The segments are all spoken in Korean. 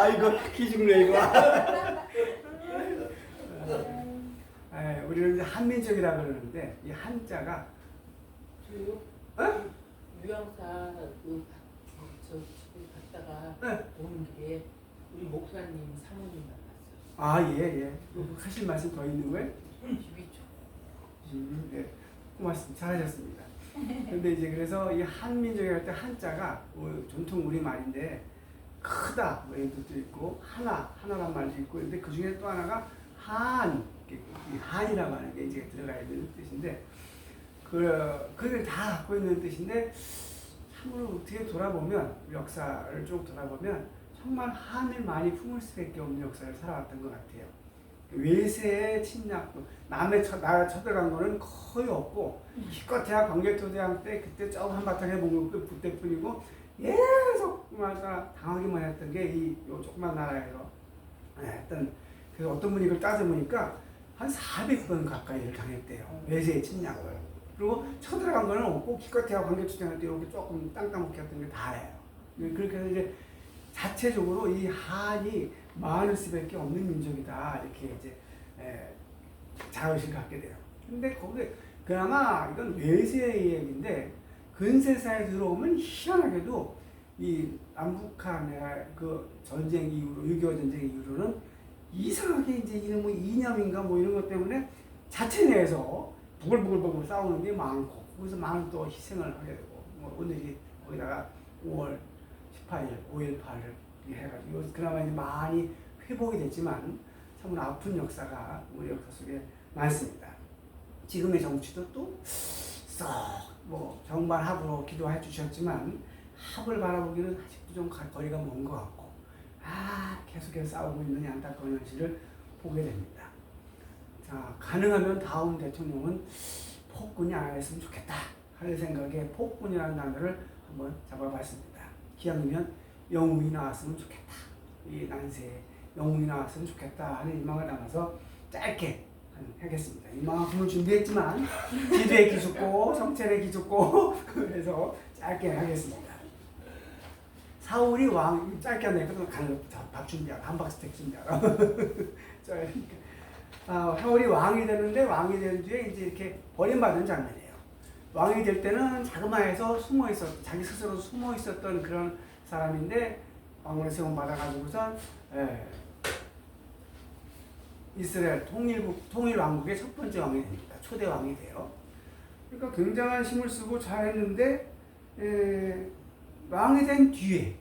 아 이거 기죽네 이거. 에, 우리는 이제 한민족이라 그러는데 이 한자가 저요? 어? 유양사 그 가- 저 집에 갔다가 네. 오는 길에 우리 목사님 사모님 만났어요. 아 예 예. 하실 말씀 더 있는 거예요? 집이 좀 음, 네. 고맙습니다. 잘하셨습니다. 근데 이제 그래서 이 한민족이 할 때 한자가 뭐 전통 우리 말인데 크다 뭐 이런 뜻도 있고 하나 하나란 말도 있고 근데 그 중에 또 하나가 한이 한이라고 하는 게 이제 들어가야 되는 뜻인데 그 그들 다 갖고 있는 뜻인데 참으로 어떻게 돌아보면 역사를 쭉 돌아보면 정말 한을 많이 품을 수밖에 없는 역사를 살아왔던 것 같아요. 외세의 침략도 남의 쳐, 나라 쳐들어간 거는 거의 없고 기껏해야 광개토대왕 때 그때 조금 한바탕 해본 거 그때뿐이고 계속 말사 당하기만 했던 게 이 조그만 나라에서. 예, 했던 그래서 어떤 분이 이걸 따져보니까 한 400번 가까이를 당했대요. 외세의 침략을. 그리고 쳐들어간 거는 없고 기껏해야 광개토대왕 때 이렇게 조금 땅땅먹게 했던 게 다예요. 그렇게 해서 이제 자체적으로 이 한이 많을 수밖에 없는 민족이다. 이렇게 이제 에, 자의식을 갖게 돼요. 근데 거기 그나마 이건 외세의 얘기인데 근세사에 들어오면 희한하게도 이 남북한의 그 전쟁 이후로 6.25 전쟁 이후로는 이상하게 이제 이런 뭐 이념인가 뭐 이런 것 때문에 자체 내에서 부글부글부글 싸우는 게 많고 거기서 많은 또 희생을 하게 되고 뭐 오늘이 거기다가 5월 18일, 5.18을 해가지고 그나마 이제 많이 회복이 됐지만 참으로 아픈 역사가 우리 역사 속에 많습니다. 지금의 정치도 또썩 뭐 정반합으로 기도해 주셨지만 합을 바라보기는 아직도 좀 가- 거리가 먼 것 같고 아 계속해서 싸우고 있는 이 안타까운 현실을 보게 됩니다. 자 가능하면 다음 대통령은 폭군이 안 했으면 좋겠다 하는 생각에 폭군이라는 단어를 한번 잡아봤습니다. 기왕이면 영웅이 나왔으면 좋겠다. 이 난세에 영웅이 나왔으면 좋겠다 하는 희망을 담아서 짧게 한- 하겠습니다. 이만큼을 준비했지만 기도에 기죽고 성찰에 기죽고 그래서 짧게 하겠습니다. 사울이 왕 짧게 하니까 가는 밥 준비하라 한박스텍. 짧으니까. 아, 사울이 왕이 되는데 왕이 된 뒤에 이제 이렇게 버림받은 장면이에요. 왕이 될 때는 자그마해서 숨어 있었 자기 스스로 숨어 있었던 그런 사람인데 왕으로 세움 받아가지고선 예, 이스라엘 통일국 통일 왕국의 첫 번째 왕이 됩니다. 초대 왕이 돼요. 그러니까 굉장한 힘을 쓰고 잘했는데 에, 왕이 된 뒤에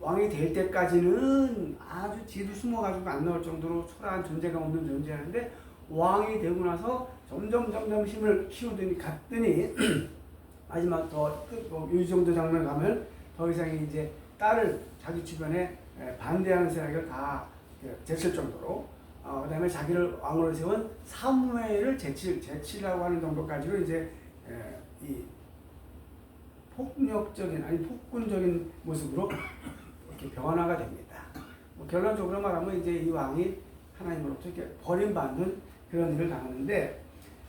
왕이 될 때까지는 아주 뒤로 숨어가지고 안 나올 정도로 초라한 존재가 없는 존재였는데 왕이 되고 나서 점점 점점 힘을 키우더니 갔더니 마지막 더이 정도 장면 가면 더 이상 이제 딸을 자기 주변에 에, 반대하는 세력을 다 이렇게 제칠 정도로 어, 그다음에 자기를 왕으로 세운 사무엘을 제칠 제치라고 하는 정도까지로 이제 에, 이 폭력적인 아니 폭군적인 모습으로 이렇게 변화가 됩니다. 뭐 결론적으로 말하면 이제 이 왕이 하나님으로부터 이렇게 버림받는 그런 일을 당하는데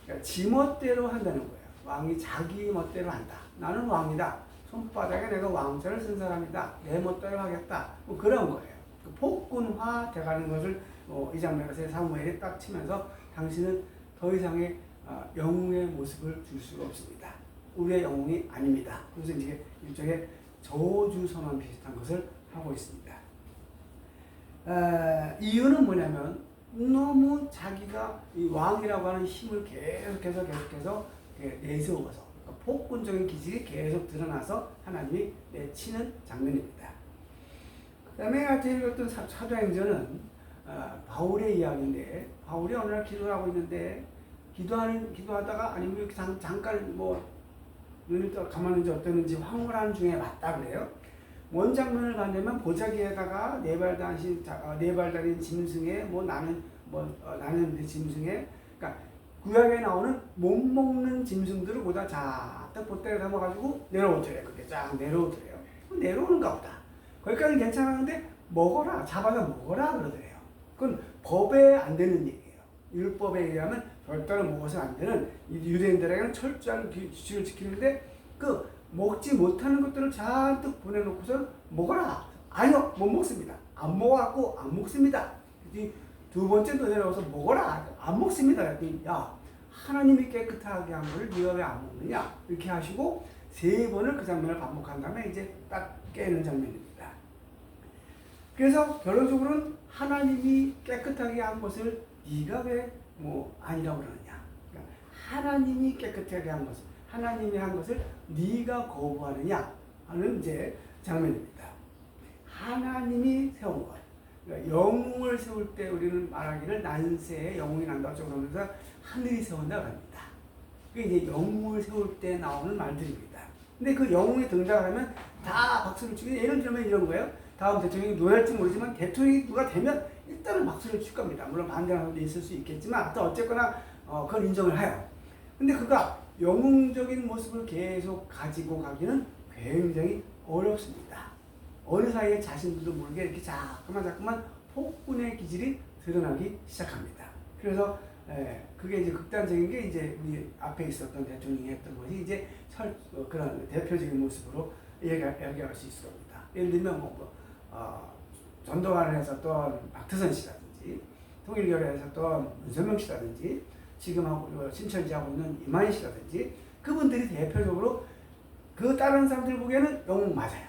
그러니까 지 멋대로 한다는 거예요. 왕이 자기 멋대로 한다. 나는 왕이다. 손바닥에 내가 왕자를 쓴 사람이다. 내 멋대로 하겠다. 뭐 그런 거예요. 그 폭군화 돼가는 것을 어, 이 장면에서 사무엘이 딱 치면서 당신은 더 이상의 어, 영웅의 모습을 줄 수가 없습니다. 우리의 영웅이 아닙니다. 그래서 이제 일종의 저주 선언 비슷한 것을 하고 있습니다. 에, 이유는 뭐냐면 너무 자기가 이 왕이라고 하는 힘을 계속해서 계속해서 예, 내세워서 그러니까 폭군적인 기질이 계속 드러나서 하나님이 내치는 장면입니다. 그 다음에 하여튼 읽었던 사- 사도행전은 어, 바울의 이야기인데 바울이 어느 날 기도를 하고 있는데 기도하는 기도하다가 아니면 이렇게 잠, 잠깐 뭐 눈을 떠 감았는지 어땠는지 황홀한 중에 왔다 그래요. 원장면을 가려면 보자기에다가 네발 달린 네발 달린 짐승에 뭐 나는 뭐 어, 나는 내 짐승에 그러니까 구약에 나오는 못 먹는 짐승들을 보다 자딱 보따리 담아가지고 내려오더래요. 그게 쫙 내려오더래요. 내려오는가 보다. 거기까지는 괜찮았는데 먹어라 잡아서 먹어라 그러더래요. 그건 법에 안 되는 얘기예요. 율법에 의하면 절대로 먹어서 안 되는 이 유대인들에게는 철저한 규- 규칙을 지키는데 그 먹지 못하는 것들을 잔뜩 보내놓고서 먹어라 아니요, 못 먹습니다. 안 먹어갖고 안 먹습니다. 두 번째도 내려와서 먹어라. 안 먹습니다. 야, 하나님이 깨끗하게 한 거를 네가 왜 안 먹느냐? 이렇게 하시고 세 번을 그 장면을 반복한 다음에 이제 딱 깨는 장면입니다. 그래서 결론적으로는 하나님이 깨끗하게 한 것을 네가 왜 뭐 아니라고 그러느냐? 그러니까 하나님이 깨끗하게 한 것을 하나님이 한 것을 네가 거부하느냐 하는 이제 장면입니다. 하나님이 세운 것. 그러니까 영웅을 세울 때 우리는 말하기를 난세에 영웅이 난다고 그러면서 하늘이 세운다고 합니다. 그게 이제 영웅을 세울 때 나오는 말들입니다. 근데 그 영웅이 등장하면 다 박수를 치고 예를 들면 이런 거예요. 다음 대통령이 누가 지 모르지만 대통령이 누가 되면 일단은 박수를 칠 겁니다. 물론 반대하는 사람도 있을 수 있겠지만 하여튼 어쨌거나 어, 그걸 인정을 해요. 근데 그가 영웅적인 모습을 계속 가지고 가기는 굉장히 어렵습니다. 어느 사이에 자신들도 모르게 이렇게 자꾸만 자꾸만 폭군의 기질이 드러나기 시작합니다. 그래서 에, 그게 이제 극단적인 게 이제 우리 앞에 있었던 대통령이 했던 것이 이제 설, 어, 그런 대표적인 모습으로 얘기할 수 있을 겁니다. 예를 들면 뭐, 뭐 어, 전두환을 했었던 박태선 씨라든지 통일교를 했었던 문선명 씨라든지 지금 하고 어, 신천지하고 있는 이만희 씨라든지 그분들이 대표적으로 그 다른 사람들 보기에는 영웅 맞아요.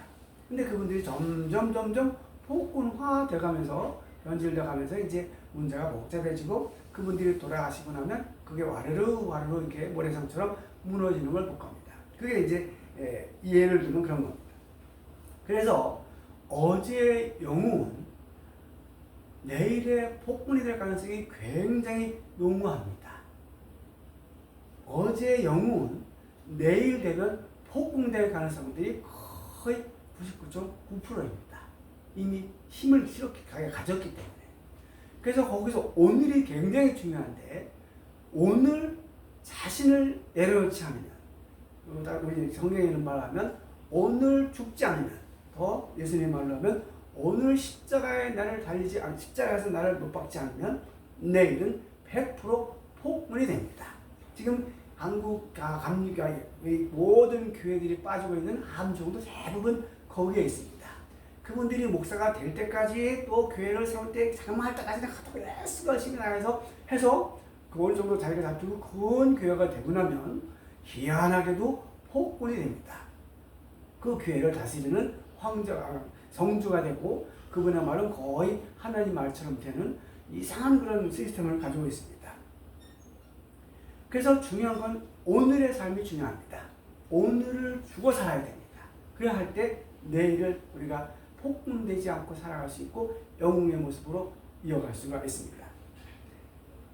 근데 그분들이 점점 점점 폭군화 돼가면서 변질돼 가면서 이제 문제가 복잡해지고 그분들이 돌아가시고 나면 그게 와르르 와르르 이렇게 모래성처럼 무너지는 걸 볼 겁니다. 그게 이제 예, 예를 들면 그런 겁니다. 그래서 어제 영웅은 내일의 폭군이 될 가능성이 굉장히 농후합니다. 어제 영웅은 내일 되면 폭군될 가능성들이 거의 99.9%입니다. 이미 힘을 실었기, 가졌기 때문에. 그래서 거기서 오늘이 굉장히 중요한데, 오늘 자신을 내려놓지 않으면, 우리 성경에는 말하면, 오늘 죽지 않으면, 더 예수님 말로 하면, 오늘 십자가에 나를 달리지 않, 십자가에서 나를 못 박지 않으면, 내일은 100% 폭문이 됩니다. 지금 한국 아, 감리교 모든 교회들이 빠지고 있는 함정도 대부분 거기에 있습니다. 그분들이 목사가 될 때까지 또 교회를 세울 때 장만할 때까지는 하도 열심히 나가서 해서 그 어느 정도 자리가 잡히고 큰 교회가 되고 나면 희한하게도 폭군이 됩니다. 그 교회를 다스리는 황제가 성주가 되고 그분의 말은 거의 하나님 말처럼 되는 이상한 그런 시스템을 가지고 있습니다. 그래서 중요한 건 오늘의 삶이 중요합니다. 오늘을 주고 살아야 됩니다. 그래야 할 때 내일을 우리가 폭군되지 않고 살아갈 수 있고 영웅의 모습으로 이어갈 수가 있습니다.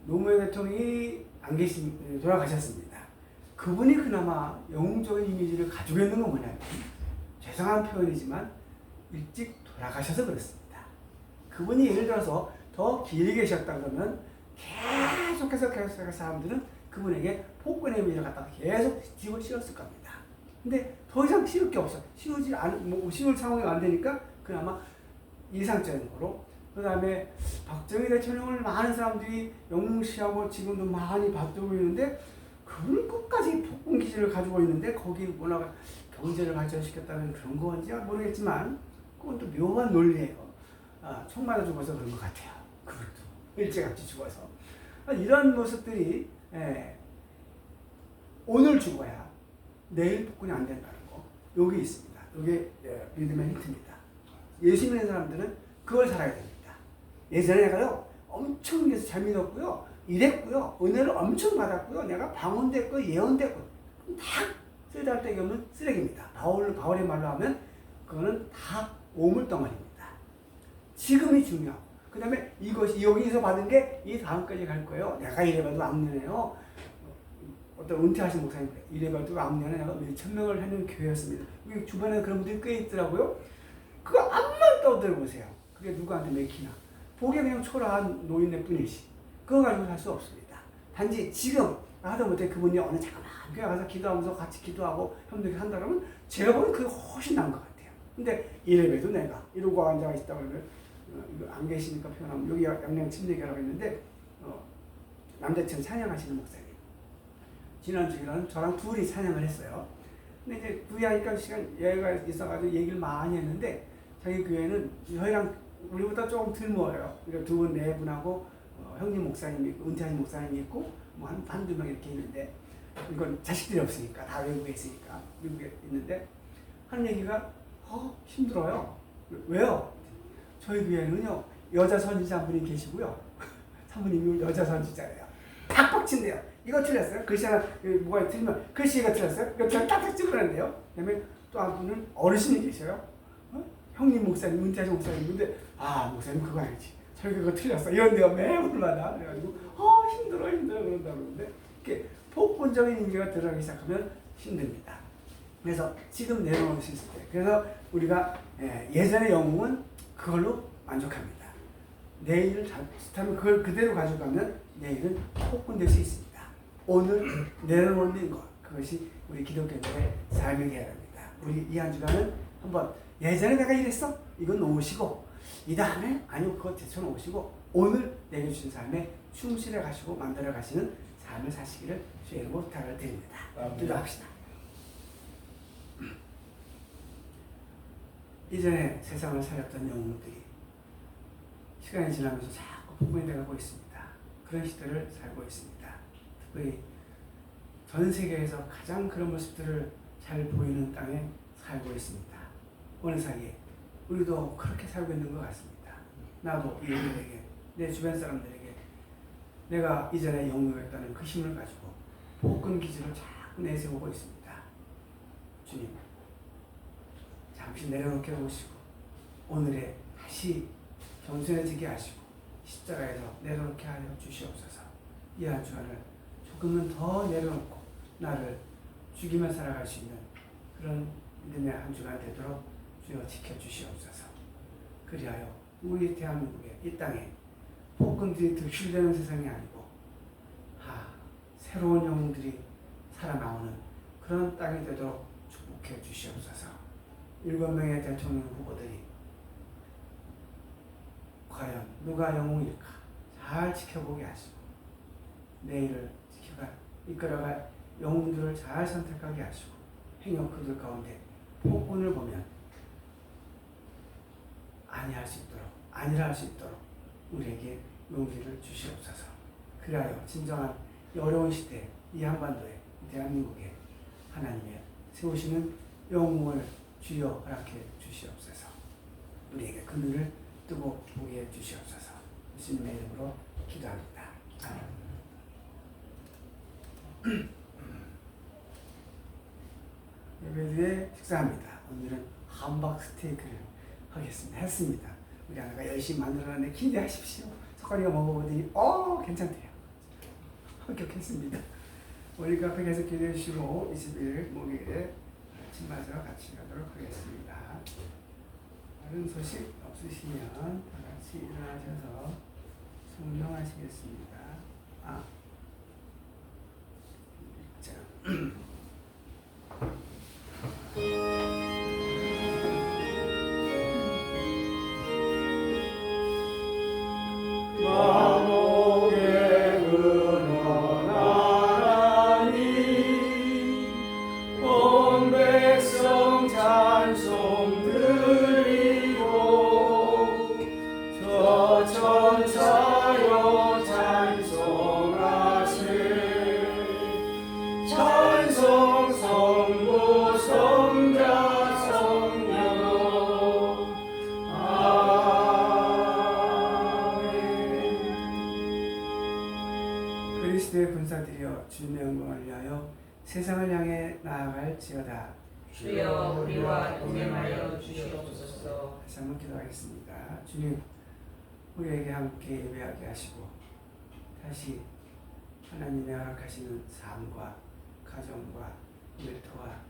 노무현 대통령이 안 계신 돌아가셨습니다. 그분이 그나마 영웅적인 이미지를 가지고 있는 건 뭐냐면 죄송한 표현이지만 일찍 돌아가셔서 그렇습니다. 그분이 예를 들어서 더 길게 계셨다 그러면 계속해서 계속해서 사람들은 그분에게 폭군의 의미를 갖다가 계속 집을 씌웠을 겁니다. 근데 더 이상 씌울 게 없어. 씌우지 않, 뭐 씌울 상황이 안 되니까 그나마 이상적인 거로. 그 다음에 박정희 대통령을 많은 사람들이 영웅시하고 지금도 많이 받들고 있는데 그분 끝까지 폭군 기질을 가지고 있는데 거기 올라가 경제를 발전시켰다는 그런 건지 모르겠지만 그건 또 묘한 논리예요. 아, 총 맞아 죽어서 그런 것 같아요. 그것도 일제같이 죽어서 아, 이런 모습들이 예, 오늘 죽어야 내일 복군이 안 된다는 거 여기 있습니다. 이게 예, 믿음의 힌트입니다. 예수 믿는 사람들은 그걸 살아야 됩니다. 예전에 내가요 엄청 예수 잘 믿었고요 이랬고요 은혜를 엄청 받았고요 내가 방언됐고 예언됐고 다 쓸데없는 없는 쓰레기입니다. 바울 바울의 말로 하면 그거는 다 오물덩어리입니다. 지금이 중요하고 그 다음에 이것이 여기서 받은 게 이 다음까지 갈 거예요. 내가 이래봐도 악년해요. 어떤 은퇴하신 목사님. 이래봐도 악년에 내가 몇천 명을 하는 교회였습니다. 주변에 그런 분들이 꽤 있더라고요. 그거 암만 떠들어보세요. 그게 누구한테 맥히나. 보기에 그냥 초라한 노인네 뿐이지. 그거 가지고 살 수 없습니다. 단지 지금 하다 못해 그분이 어느 자그마한 교회 가서 기도하면서 같이 기도하고 협력을 한다 그러면 제가 보기엔 그게 훨씬 나은 것 같아요. 근데 이래봬도 내가 이러고 앉아 있다 그러면 어, 안 계시니까 표현하면 여기 양양 침례교라고 있는데 어, 남대천 찬양하시는 목사님 지난주에는 저랑 둘이 찬양을 했어요. 근데 이제 둘이 하니까 시간 여유가 있어가지고 얘기를 많이 했는데 자기 교회는 저희랑 우리보다 조금 덜 모여요. 그러니까 두 분, 네 어, 형님 목사님이 있고 은퇴하신 목사님이 있고 뭐 한 한두 명 이렇게 있는데 이건 자식들이 없으니까 다 외국에 있으니까 미국에 있는데 하는 얘기가 어 힘들어요. 왜요? 저희 교회는요 여자 선지자 한 분이 계시고요. 사모님이 여자 선지자래요. 팍팍 친대요. 이거 틀렸어요? 글씨 하나 여기 뭐가 틀리면 글씨 이거 틀렸어요? 이거 저 딱딱 찍어낸대요. 그다음에 또 한 분은 어르신이 계셔요. 어? 형님 목사님, 문태자 목사님인데 아 목사님 그거 아니지. 그거 틀렸어. 이런 데가 매일마다 그래가지고 어 힘들어 힘들어 그런다 그러는데 이렇게 폭군적인 인기가 들어가기 시작하면 힘듭니다. 그래서 지금 내려놓을 수 있을 때 그래서 우리가 예, 예전의 영웅은 그걸로 만족합니다. 내일을 잘못하면 그걸 그대로 가져가면 내일은 폭군될 수 있습니다. 오늘 내려놓는 것 그것이 우리 기독교인들의 삶의 계획입니다. 우리 이 한 주간은 한번 예전에 내가 이랬어 이건 놓으시고 이 다 음에 아니요 그거 제쳐놓으시고 오늘 내게 주신 삶에 충실해 가시고 만들어 가시는 삶을 사시기를 주의 이름으로 부탁을 드립니다. 기도합시다. 이전에 세상을 살았던 영웅들이 시간이 지나면서 자꾸 돼가고 있습니다. 그런 시대를 살고 있습니다. 특별히 전 세계에서 가장 그런 모습들을 잘 보이는 땅에 살고 있습니다. 어느 사이에 우리도 그렇게 살고 있는 것 같습니다. 나도 이들에게 내 주변 사람들에게 내가 이전에 영웅이었다는 그 힘을 가지고 복근 기질을 자꾸 내세우고 있습니다. 주님, 잠시 내려놓게 하시고 오늘에 다시 겸손해지게 하시고 십자가에서 내려놓게 하여 주시옵소서. 이 한 주간을 조금은 더 내려놓고 나를 죽이며 살아갈 수 있는 그런 믿음의 한 주간 되도록 주여 지켜주시옵소서. 그리하여 우리 대한민국의 이 땅에 복근들이 득실되는 세상이 아니고 아, 새로운 영웅들이 살아나오는 그런 땅이 되도록 축복해 주시옵소서. 일곱 명의 대통령 후보들이 과연 누가 영웅일까 잘 지켜보게 하시고 내일을 지켜갈 이끌어갈 영웅들을 잘 선택하게 하시고 행여 그들 가운데 폭군을 보면 아니할 수 있도록 아니라 할 수 있도록 우리에게 용기를 주시옵소서. 그리하여 진정한 이 어려운 시대 이 한반도에 이 대한민국에 하나님의 세우시는 영웅을 주여 허락해 주시옵소서. 우리에게 그 눈을 뜨고 보게 해 주시옵소서. 예수님의 이름으로 기도합니다. 아멘. 예배드에 식사합니다. 오늘은 함박 스테이크를 하겠습니다. 했습니다. 우리 하나가 열심히 만들어놨는데 기대하십시오. 석관이가 먹어보더니 어 괜찮대요. 합격했습니다. 우리 카페 계속 기대해 주시고 21일 목요일에 아침 맞으러 같이 가도록 하겠습니다. 다른 소식 없으시면 다 같이 일어나셔서 성명하시겠습니다. 아, 자. 나아갈지어다 주여 우리와 동행하여 주시옵소서. 다시 한번 기도하겠습니다. 주님, 우리에게 함께 예배하게 하시고 다시 하나님의 허락하시는 삶과 가정과 일터와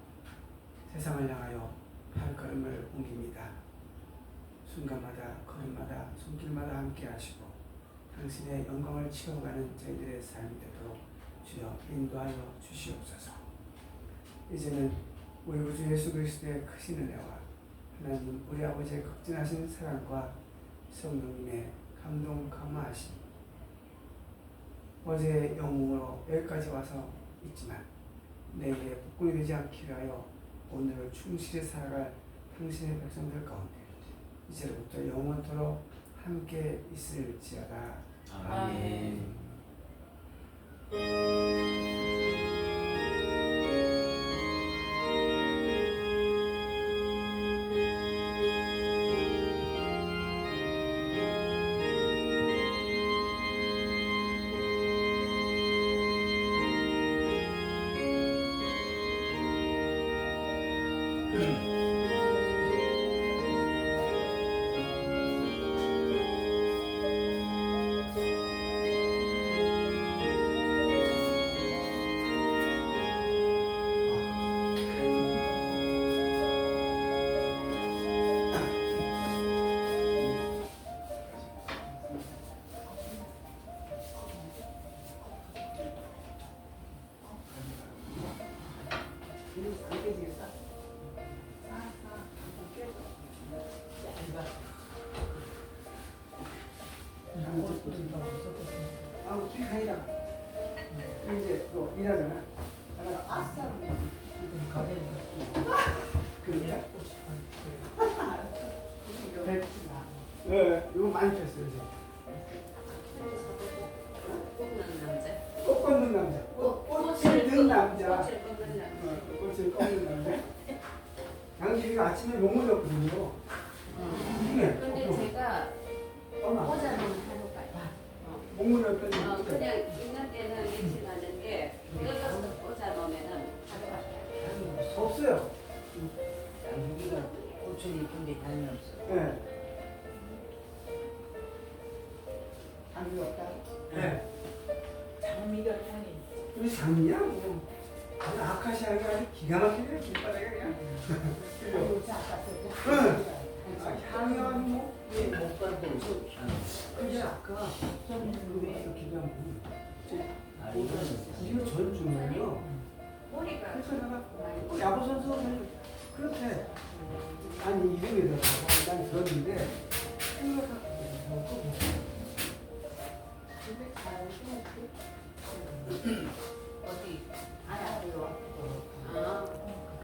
세상을 향하여 발걸음을 옮깁니다. 순간마다 걸음마다 손길마다 함께 하시고 당신의 영광을 채워가는 저희들의 삶이 되도록 주여 인도하여 주시옵소서. 이제는 우리 구주 예수 그리스도의 크신 은혜와 하나님 우리 아버지의 극진하신 사랑과 성령님의 감동 감화하심 어제의 영웅으로 여기까지 와서 있지만 내일의 복군이 되지 않기 위하여 오늘을 충실히 살아갈 당신의 백성들 가운데 이제부터 영원토록 함께 있을지어다. 아멘. 아, 嗯。 아침에 못 먹었거든요. 아카시아가 아주 기가 막히네, 길바닥에 그냥. 그죠? 응. 아, 향이 아주 뭐. 못 가도 그게 아까 그게 기가 막히네. 이거 전 주면요. 머리가 그래서 내가 어, 야구 선수가 그냥 그렇대. 아니 이름이 들어가고 난 들었는데 생각하고 근데 잘 어디 하나 들어. 아